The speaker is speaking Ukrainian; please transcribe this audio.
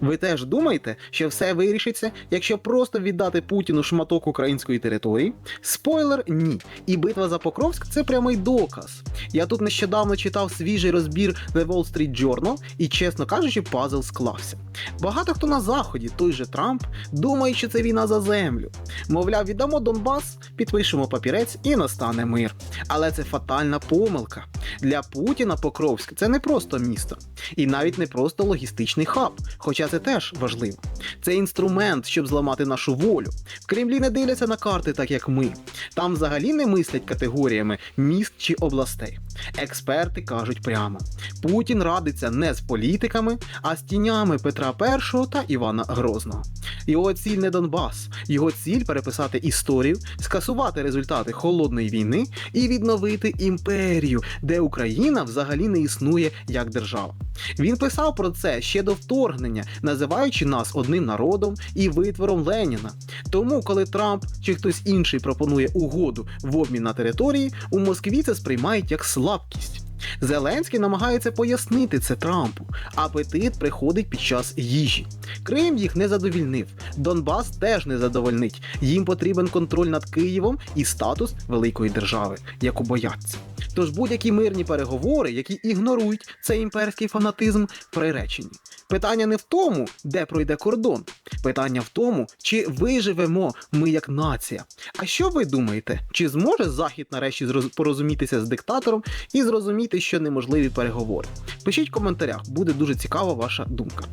Ви теж думаєте, що все вирішиться, якщо просто віддати Путіну шматок української території? Спойлер ні. І битва за Покровськ це прямий доказ. Я тут нещодавно читав свіжий розбір The Wall Street Journal, і, чесно кажучи, пазл склався. Багато хто на заході, той же Трамп, думає, що це війна за землю. Мовляв, віддамо Донбас, підпишемо папірець і настане мир. Але це фатальна помилка. Для Путіна Покровськ це не просто місто, і навіть не просто логістичний хаб, хоча це теж важливо. Це інструмент, щоб зламати нашу волю. В Кремлі не дивляться на карти, так як ми. Там взагалі не мислять категоріями міст чи областей. Експерти кажуть прямо: Путін радиться не з політиками, а з тінями Петра І та Івана Грозного. Його ціль не Донбас, його ціль переписати історію, скасувати результати холодної війни і відновити імперію, де Україна взагалі не існує як держава. Він писав про це ще до вторгнення, називаючи нас одним народом і витвором Леніна. Тому, коли Трамп чи хтось інший пропонує угоду в обмін на території, у Москві це сприймають як слабкість. Зеленський намагається пояснити це Трампу. Апетит приходить під час їжі. Крим їх не задовільнив. Донбас теж не задовольнить. Їм потрібен контроль над Києвом і статус великої держави, яку бояться. Тож будь-які мирні переговори, які ігнорують цей імперський фанатизм, приречені. Питання не в тому, де пройде кордон. Питання в тому, чи виживемо ми як нація. А що ви думаєте, чи зможе Захід нарешті порозумітися з диктатором і зрозуміти, що неможливі переговори? Пишіть в коментарях, буде дуже цікава ваша думка.